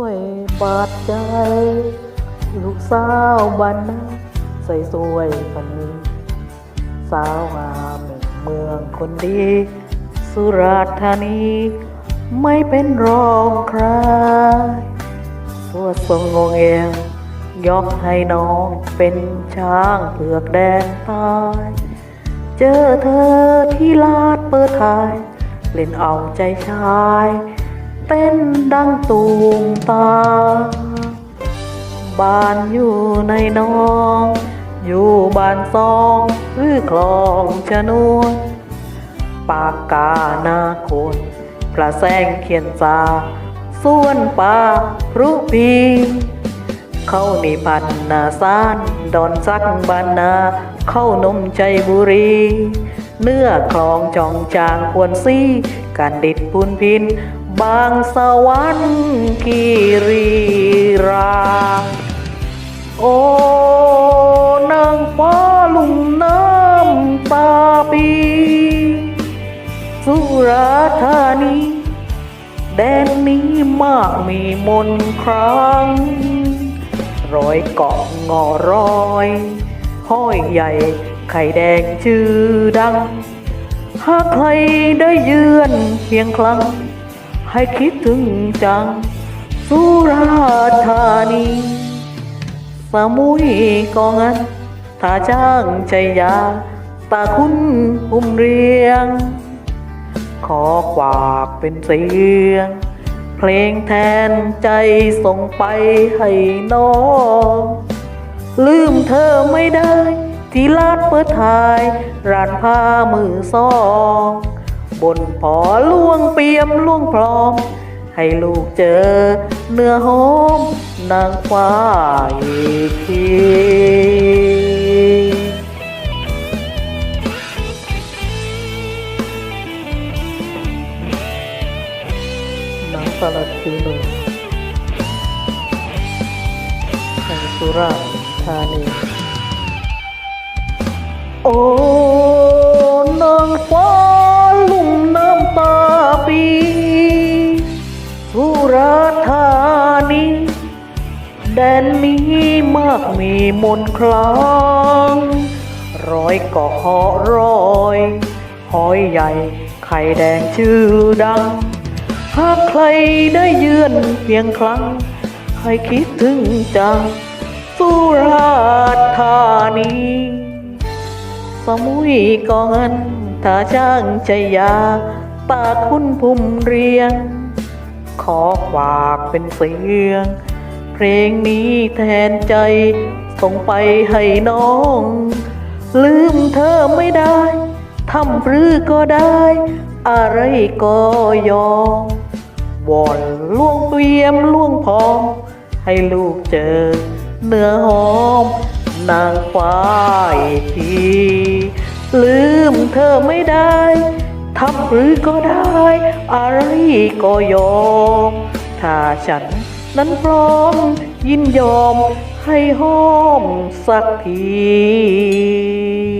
วยบาดใจ ลูกสาวบ้านนาใส่สวยพันนี้ สาวงามเมืองคนดี สุราษฎร์ธานี ไม่เป็นรองใครตัวทรงงงเองยกให้น้องเป็นช้างเผือกแดงตาย เจอเธอที่ลาดเปิดทาย เล่นเอาใจชาย เต้นดังตูมตา บ้านอยู่ในน้อง อยู่บ้านซองหรือคลองชะนวนปากกาหน้าคนพระแสงเขียนจาส่วนป่าพรุพีเข้านิพันนาสานดอนซักบานนา เข้านมใจบุรี เนื้อคลองจองจางควรซีการดิดปูนพิน บางสวรรค์กีรีรา โอ้นางฟ้าลุ่มน้ำตาปี สุราธานี แดนนี้มากมีมนครั้งรอยเกาะงอรอย ห้อยใหญ่ไข่แดงชื่อดัง หากใครได้เยือนเพียงครั้ง ให้คิดถึงจัง สุราษฎร์ธานีสมุยก็งั้นถ้าจ้างใจยา ตาคุณอุ้มเรียง ขอฝากเป็นเสียง เพลงแทนใจส่งไปให้น้อง ลืมเธอไม่ได้ ที่ลาดเปิดทายร้านผ้ามือซอง บนพอล่วงเปียมล่วงพร้อม ให้ลูกเจอเนื้อหอมนางฟ้าอีกทีน้ำสลัดคือหนึ่งแห่งสุราธานีโอ้ แดนนี้มากมีมนคลังร้อยกาะเหาะร้อยหอยใหญ่ไข่แดงชื่อดัง หากใครได้เยือนเพียงครั้งให้คิดถึงจัง สุราษฎร์ธานี สมุยก็งันถ้าช่างใจยาตาคุณพุ่มเรียง ขอฝากเป็นเสียง เพลงนี้แทนใจ ส่งไปให้น้อง ลืมเธอไม่ได้ทำหรือก็ได้ อะไรก็ยอมวอนล่วงเตรียมล่วงพอมให้ลูกเจอ เนื้อหอม นางฟ้าอีกทีลืมเธอไม่ได้ทำหรือก็ได้ อะไรก็ยอม ถ้าฉัน นั้นพร้อมยินยอมให้ห้อมสักที